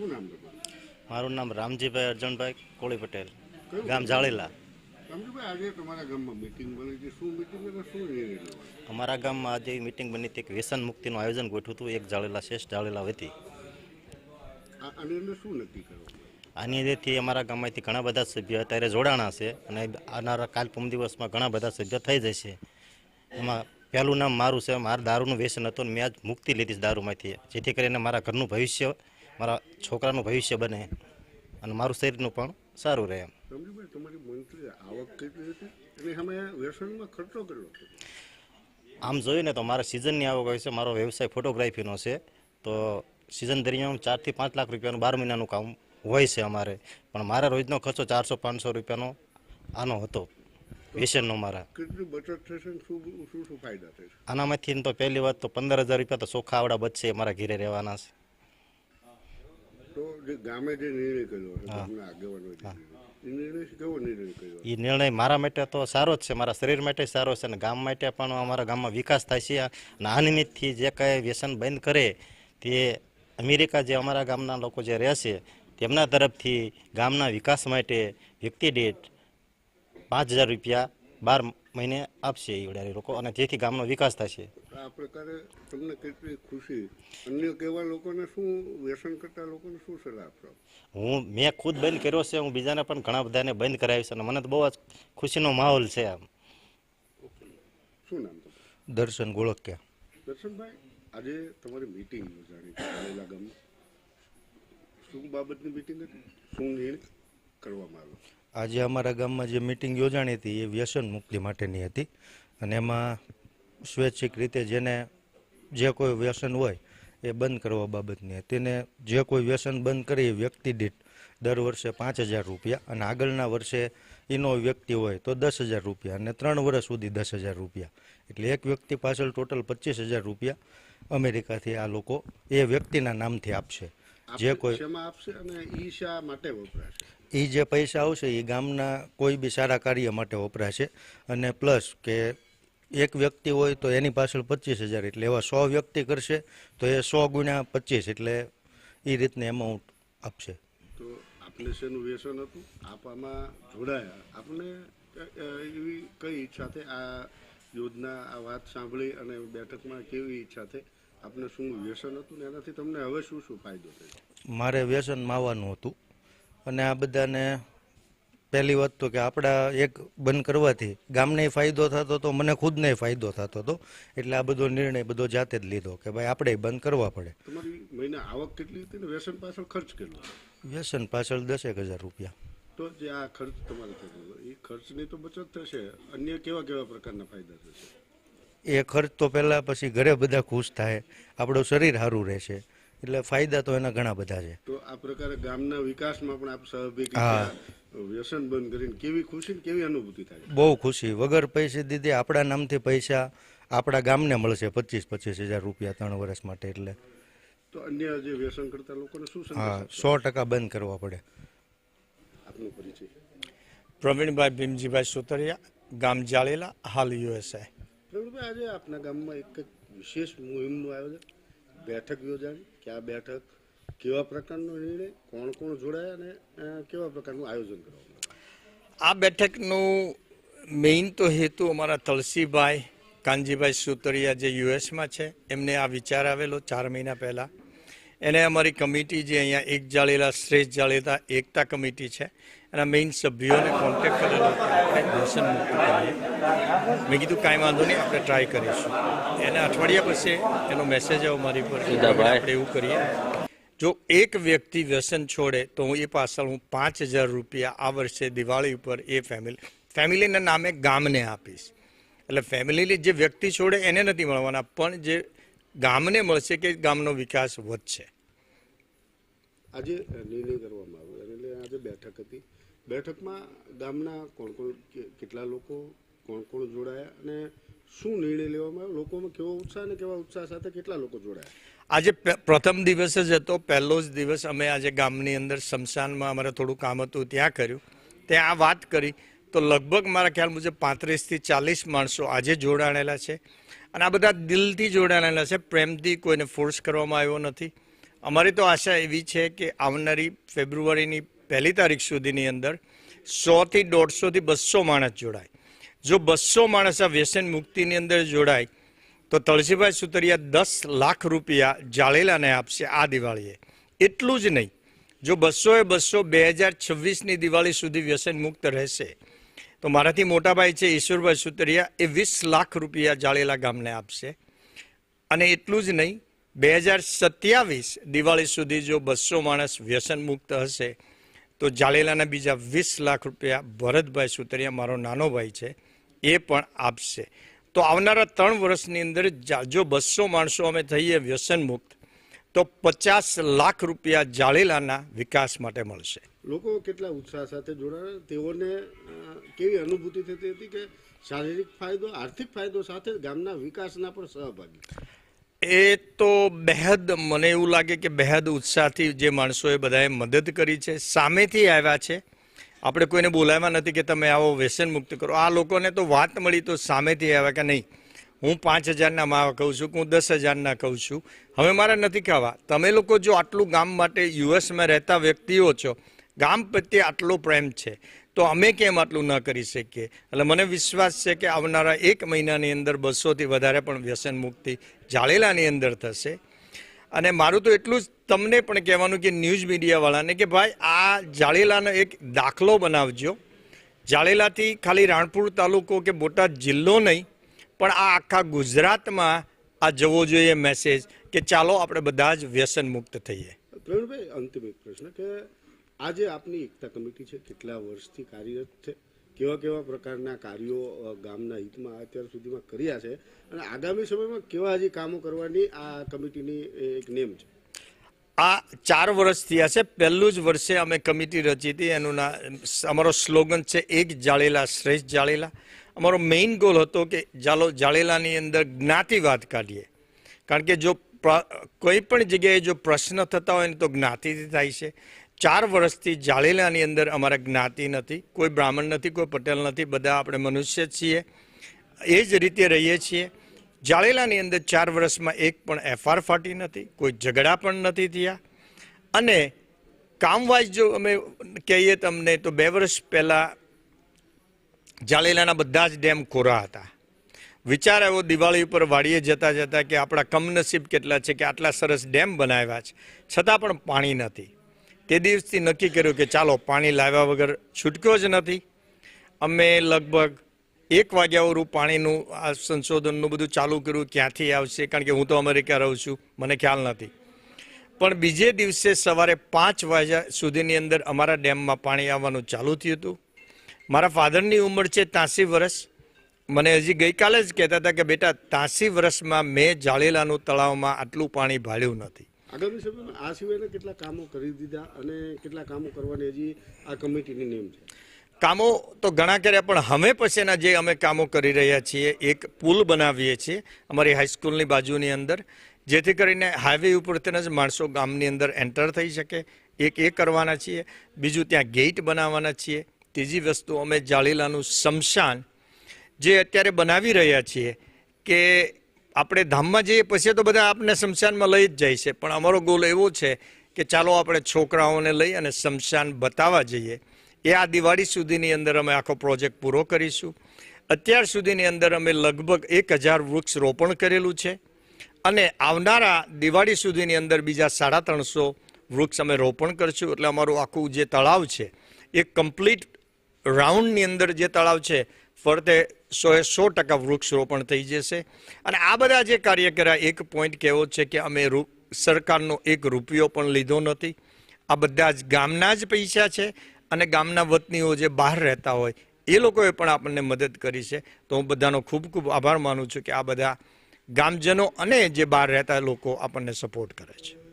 શું નામ તમારું? મારું નામ રામજીભાઈ અર્જણભાઈ કોળી પટેલ ગામ? જાળીલા રામજીભાઈ આજે તમારા ગામમાં મીટિંગ બની છે. શું મીટિંગ અને શું નિર્ણય અમારા ગામમાં આજે મિટિંગ બની હતી એક વ્યસન મુક્તિનું આયોજન ગોઠવું હતું. એક જાળેલા શેષ જાળેલા વતી. આ- આની અંદર શું નક્કી કરવામાં આની અંદરથી અમારા ગામમાંથી ઘણા બધા સભ્યો અત્યારે જોડાણા છે અને આવનારા કાલ પૂમ દિવસમાં ઘણા બધા સભ્યો થઈ જશે. એમાં પહેલું નામ મારું છે. મારા દારૂનું વ્યસન હતું અને મેં આજ મુક્તિ લીધી છે દારૂમાંથી. જેથી કરીને મારા ઘરનું ભવિષ્ય મારા છોકરાનું ભવિષ્ય બને અને મારું શરીરનું પણ સારું રહે એમ. આમ જોઈએ ને તો મારા સિઝનની આવક હોય છે મારો વ્યવસાય ફોટોગ્રાફીનો છે તો સિઝન દરમિયાન ચારથી પાંચ લાખ રૂપિયાનું બાર મહિનાનું કામ હોય છે અમારે. પણ મારા રોજનો ખર્ચો ચારસો પાંચસો રૂપિયાનો આનો હતો વેસનનો મારા. આનામાંથી તો પહેલી વાત તો પંદર હજાર રૂપિયા તો ચોખ્ખા આવડા બચશે મારા ઘીરે રહેવાના છે. જે ગામે જે નિર્ણય કર્યો ગામના આગેવાનો જે એ નિર્ણય કેવો નિર્ણય કર્યો એ નિર્ણય મારા માટે તો સારો જ છે મારા શરીર માટે સારો છે અને ગામ માટે પણ અમારા ગામમાં વિકાસ થાય છે. અને આ નિમિત્તથી જે કાંઈ વ્યસન બંધ કરે તે અમેરિકા જે અમારા ગામના લોકો જે રહેશે તેમના તરફથી ગામના વિકાસ માટે વ્યક્તિ દીઠ પાંચ હજાર રૂપિયા બાર મહિને આપશે એ વડારી લોકો અને જેથી ગામનો વિકાસ થશે. આ પ્રકારે તમને કેટલી ખુશી. અન્ય કેવા લોકોને શું વ્યસન કરતા લોકોને શું સલાહ આપશો? હું મેં ખુદ બંધ કર્યો છે હું બીજાને પણ ઘણા બધાને બંધ કરાવીશ અને મને તો બહુ જ ખુશીનો માહોલ છે આમ. શું નામ દર્શન ગોળકિયા. દર્શનભાઈ આજે તમારી મીટિંગ યોજાણી કાલેલા ગામમાં શું બાબતની મીટિંગ હતી? શું નિર્ણય કરવામાં આવ્યો? આજે અમારા ગામમાં જે મિટિંગ યોજાણી હતી એ વ્યસન મુક્તિ માટેની હતી. અને એમાં સ્વૈચ્છિક રીતે જેને જે કોઈ વ્યસન હોય એ બંધ કરવા બાબતની તેને જે કોઈ વ્યસન બંધ કરે એ વ્યક્તિ દીઠ દર વર્ષે પાંચ હજાર રૂપિયા અને આગળના વર્ષે એનો વ્યક્તિ હોય તો દસ હજાર રૂપિયા અને ત્રણ વર્ષ સુધી દસ હજાર રૂપિયા. એટલે એક વ્યક્તિ પાછળ ટોટલ પચીસ હજાર રૂપિયા અમેરિકાથી આ લોકો એ વ્યક્તિના નામથી આપશે. જે કોઈ આપશે અને ઈ શા માટે વપરાશે? એ જે પૈસા આવશે એ ગામના કોઈ બી સારા કાર્ય માટે વપરાશે. અને પ્લસ કે એક વ્યક્તિ હોય તો એની પાછળ પચીસ હજાર એટલે એવા સો વ્યક્તિ કરશે તો એ સો ગુણ્યા પચીસ એટલે એ રીતને એમાઉન્ટ આપશે. તો આપને શેનું વ્યસન હતું? આપ જોડાયા. આપને અ, એવી કઈ ઈચ્છાથી આ યોજના આ વાત સાંભળી અને બેઠકમાં કેવી ઈચ્છા થઈ આપને શું વ્યસન હતું ને એનાથી તમને હવે શું શું ફાયદો થયો? મારે વ્યસન માવાનું હતું. અને આ બધાને પહેલી વાત તો કે આપણા એક બંધ કરવાથી ગામને ફાયદો થતો હતો મને ખુદને ફાયદો થતો હતો એટલે આ બધો નિર્ણય બધો જાતે જ લીધો કે ભાઈ આપણે બંધ કરવા પડે. તમારી મહિને આવક કેટલી હતી ને વ્યસન પાછળ ખર્ચ કેટલો? વ્યસન પાછળ દસેક હજાર રૂપિયા. તો જે આ ખર્ચ તમારે થતો એ ખર્ચની તો બચત થશે. અન્ય કેવા કેવા પ્રકારના ફાયદા થશે? એ ખર્ચ તો પહેલાં પછી ઘરે બધા ખુશ થાય આપણું શરીર સારું રહેશે. એટલે ફાયદા તો એના ઘણા બધા છે. તો આ પ્રકારે ગામના વિકાસમાં પણ આપ સહભાગી હા. વ્યસન બંધ કરીને કેવી ખુશી કેવી અનુભૂતિ થાય બહુ ખુશી. વગર પૈસે દીધી આપણા નામથી પૈસા આપણા ગામને મળશે પચીસ પચીસ હજાર રૂપિયા ત્રણ વર્ષ માટે એટલે. તો અન્ય જે વ્યસન કરતા લોકોને શું સંદેશ હા સો ટકા બંધ કરવા પડે. આપનો પરિચય. પ્રવીણભાઈ ભીમજીભાઈ સુતરિયા ગામ જાળેલા હાલ યુએસએ પ્રવીણભાઈ આજે આપના ગામમાં એક વિશેષ મુહિમનું આયોજન બેઠક યોજાણી કે આ બેઠક? કેવા પ્રકારનો નિર્ણય? કોણ કોણ જોડાયા અને કેવા પ્રકારનું આયોજન કરવામાં આ બેઠકનું મેઇન તો હેતુ અમારા તલસીભાઈ, કાનજીભાઈ સુતરિયા જે યુએસમાં છે, એમને આ વિચાર આવેલો ચાર મહિના પહેલાં. એને અમારી કમિટી જે અહીંયા એક જાળેલા, શ્રેષ્ઠ જાળેલા એકતા કમિટી છે એના મેઇન સભ્યોને કોન્ટેક્ટ કરેલો વ્યસન મુક્ત કરીએ મેં કીધું કાંઈ વાંધો નહીં આપણે ટ્રાય કરીશું. એને અઠવાડિયા પછી એનો મેસેજ આવ્યો મારી પર કે આપણે એવું કરીએ. જો એક વ્યક્તિ વ્યસન છોડે તો હું એ પાછળ હું પાંચ હજાર રૂપિયા આ વર્ષે દિવાળી ઉપર એ ફેમિલી ફેમિલીના નામે ગામને આપીશ. એટલે ફેમિલીની જે વ્યક્તિ છોડે એને નથી મળવાના પણ જે ગામને મળશે કે ગામનો વિકાસ વધશે. આજે નિર્ણય કરવામાં આવ્યો એટલે આજે બેઠક હતી. બેઠકમાં ગામના કોણ કોણ કેટલા લોકો કોણ કોણ જોડાયા અને શું નિર્ણય લેવામાં આવ્યો? લોકોમાં કેવો ઉત્સાહ અને કેવા ઉત્સાહ સાથે કેટલા લોકો જોડાયા? આજે પ્રથમ દિવસ જ હતો. પહેલો જ દિવસ અમે આજે ગામની અંદર શમશાનમાં અમારે થોડું કામ હતું, ત્યાં કર્યું. ત્યાં આ વાત કરી તો લગભગ મારા ખ્યાલ મુજબ પાંત્રીસથી ચાલીસ માણસો આજે જોડાણેલા છે. અને આ બધા દિલથી જોડાણેલા છે. પ્રેમથી કોઈને ફોર્સ કરવામાં આવ્યો નથી. અમારી તો આશા એવી છે કે આવનારી ફેબ્રુઆરીની પહેલી તારીખ સુધીની અંદર સોથી દોઢસોથી બસો માણસ જોડાય. જો બસો માણસ આ વ્યસન મુક્તિની અંદર જોડાય, તો તળસીભાઈ સુતરિયા દસ લાખ રૂપિયા જાળેલાને આપશે આ દિવાળીએ. એટલું જ નહીં. જો બસો એ બસો બે હજાર છવ્વીસની દિવાળી સુધી વ્યસન મુક્ત રહેશે, તો મારાથી મોટાભાઈ છે ઈશ્વરભાઈ સુતરિયા એ વીસ લાખ રૂપિયા જાળેલા ગામને આપશે. અને એટલું જ નહીં, બે હજાર સત્યાવીસ દિવાળી સુધી જો બસો માણસ વ્યસન મુક્ત હશે તો જાળેલાના બીજા વીસ લાખ રૂપિયા ભરતભાઈ સુતરિયા, મારો નાનો ભાઈ છે, એ પણ આપશે. તો આવનારા ત્રણ વર્ષની અંદર જા- બસો માણસો અમે થઈએ વ્યસન મુક્ત, તો પચાસ લાખ રૂપિયા જાળેલાના વિકાસ માટે મળશે. લોકો કેટલા ઉત્સાહ સાથે જોડાયા? તેઓને કેવી અનુભૂતિ થતી હતી કે શારીરિક ફાયદો, આર્થિક ફાયદો સાથે ગામના વિકાસના પણ સહભાગી? એ તો બેહદ મને એવું લાગે કે બેહદ ઉત્સાહથી જે માણસોએ બધાએ મદદ કરી છે, સામેથી આવ્યા છે. આપણે કોઈને બોલાવ્યા નથી કે તમે આવો વ્યસન મુક્ત કરો. આ લોકોને તો વાત મળી તો સામેથી આવ્યા કે નહીં. હું પાંચ હજારના માવા કહું છું કે હું દસ હજારના કહું છું. હવે મારે નથી ખાવા. તમે લોકો જો આટલું ગામ માટે યુએસમાં રહેતા વ્યક્તિઓ છો, ગામ પ્રત્યે આટલો પ્રેમ છે. તો અમે કેમ આટલું ન કરી શકીએ? એટલે મને વિશ્વાસ છે કે આવનારા એક મહિનાની અંદર બસોથી વધારે પણ વ્યસન મુક્તિ જાળેલાની અંદર થશે. અને મારું તો એટલું જ તમને પણ કહેવાનું કે ન્યૂઝ મીડિયાવાળાને કે ભાઈ, આ જાળેલાનો એક દાખલો બનાવજો. જાળેલાથી ખાલી રાણપુર તાલુકો કે બોટાદ જિલ્લો નહીં, પણ આ આખા ગુજરાતમાં આ જવો જોઈએ મેસેજ કે ચાલો આપણે બધા જ વ્યસન મુક્ત થઈએ. પ્રવીણભાઈ, અંતિમ એક પ્રશ્ન કે આજે આપની એકતા કમિટી છે? કેટલા વર્ષથી કાર્યરત છે? કેવા કેવા પ્રકારના કાર્યો ગામના હિતમાં અત્યાર સુધીમાં કર્યા છે? અને આગામી સમયમાં કેવા હજી કામો કરવાની આ કમિટીની એક નેમ છે? આ ચાર વર્ષ થયા છે. પહેલું જ વર્ષે અમે કમિટી રચી હતી. એનું ના, અમારો સ્લોગન છે, એક જાળેલા શ્રેષ્ઠ જાળેલા અમારો મેઇન ગોલ હતો કે જાલો, જાળેલાની અંદર જ્ઞાતિવાદ કાઢીએ. કારણ કે જો કોઈ પણ જગ્યાએ જો પ્રશ્ન થતા હોય ને તો જ્ઞાતિથી થાય છે. ચાર વર્ષથી જાળેલાની અંદર અમારા જ્ઞાતિ નથી, કોઈ બ્રાહ્મણ નથી, કોઈ પટેલ નથી, બધા આપણે મનુષ્ય છીએ. એ જ રીતે રહીએ છીએ. જાળેલાની અંદર ચાર વર્ષમાં એક પણ એફઆર ફાટી નથી, કોઈ ઝઘડા પણ નથી થયા. અને કામવાઇઝ જો અમે કહીએ તમને તો બે વર્ષ પહેલાં જાળેલાના બધા જ ડેમ કોરા હતા. વિચાર આવ્યો દિવાળી ઉપર વાડીએ જતા જતા કે આપણા કમનસીબ કેટલા છે કે આટલા સરસ ડેમ બનાવ્યા છે. છતાં પણ પાણી નથી. તે દિવસથી નક્કી કર્યું કે ચાલો, પાણી લાવ્યા વગર છૂટક્યો જ નથી. અમે લગભગ એક વાગ્યા વરું પાણીનું, આ સંશોધનનું બધું ચાલુ કર્યું, ક્યાંથી આવશે? કારણ કે હું તો અમેરિકા રહું છું, મને ખ્યાલ નથી. પણ બીજે દિવસે સવારે પાંચ વાગ્યા સુધીની અંદર અમારા ડેમમાં પાણી આવવાનું ચાલુ થયું હતું. મારા ફાધરની ઉંમર છે ત્યાંસી વર્ષ મને હજી ગઈકાલે જ કહેતા હતા કે, બેટા, ત્યાંસી વર્ષમાં મેં જાળેલાનું તળાવમાં આટલું પાણી ભાળ્યું નથી. આગામી સમયમાં આ સિવાયના કેટલા કામો કરી દીધા અને કેટલા કામો કરવાની હજી આ કમિટીની નિયમ છે? કામો તો ઘણા કર્યા, પણ હવે પછીના જે અમે કામો કરી રહ્યા છીએ, એક પુલ બનાવીએ છીએ અમારી હાઈસ્કૂલની બાજુની અંદર, જેથી કરીને હાઈવે ઉપરથી જ માણસો ગામની અંદર એન્ટર થઈ શકે. એક એ કરવાના છીએ, બીજું ત્યાં ગેટ બનાવવાના છીએ. ત્રીજી વસ્તુ, અમે જાળીલાનું શમશાન જે અત્યારે બનાવી રહ્યા છીએ કે આપણે ધામમાં જઈએ પછી તો બધા આપણે શમશાનમાં લઈ જ જાય છે. પણ અમારો ગોલ એવો છે કે ચાલો આપણે છોકરાઓને લઈ અને શમશાન બતાવવા જઈએ. એ આ દિવાળી સુધીની અંદર અમે આખો પ્રોજેક્ટ પૂરો કરીશું. અત્યાર સુધીની અંદર અમે લગભગ એક હજાર વૃક્ષ રોપણ કરેલું છે અને આવનારા દિવાળી સુધીની અંદર બીજા સાડા ત્રણસો વૃક્ષ અમે રોપણ કરશું. એટલે અમારું આખું જે તળાવ છે, એ કમ્પ્લીટ રાઉન્ડની અંદર જે તળાવ છે, ફરતે સોએ સો ટકા વૃક્ષરોપણ થઈ જશે. અને આ બધા જે કાર્ય કર્યા, એક પોઈન્ટ કહેવો છે કે અમે સરકારનો એક રૂપિયો પણ લીધો નથી. આ બધા જ ગામના જ પૈસા છે અને ગામના વતનીઓ જે બહાર રહેતા હોય, એ લોકોએ પણ આપણને મદદ કરી છે. તો હું બધાનો ખૂબ ખૂબ આભાર માનું છું કે આ બધા ગામજનો અને જે બહાર રહેતા લોકો આપણને સપોર્ટ કરે છે.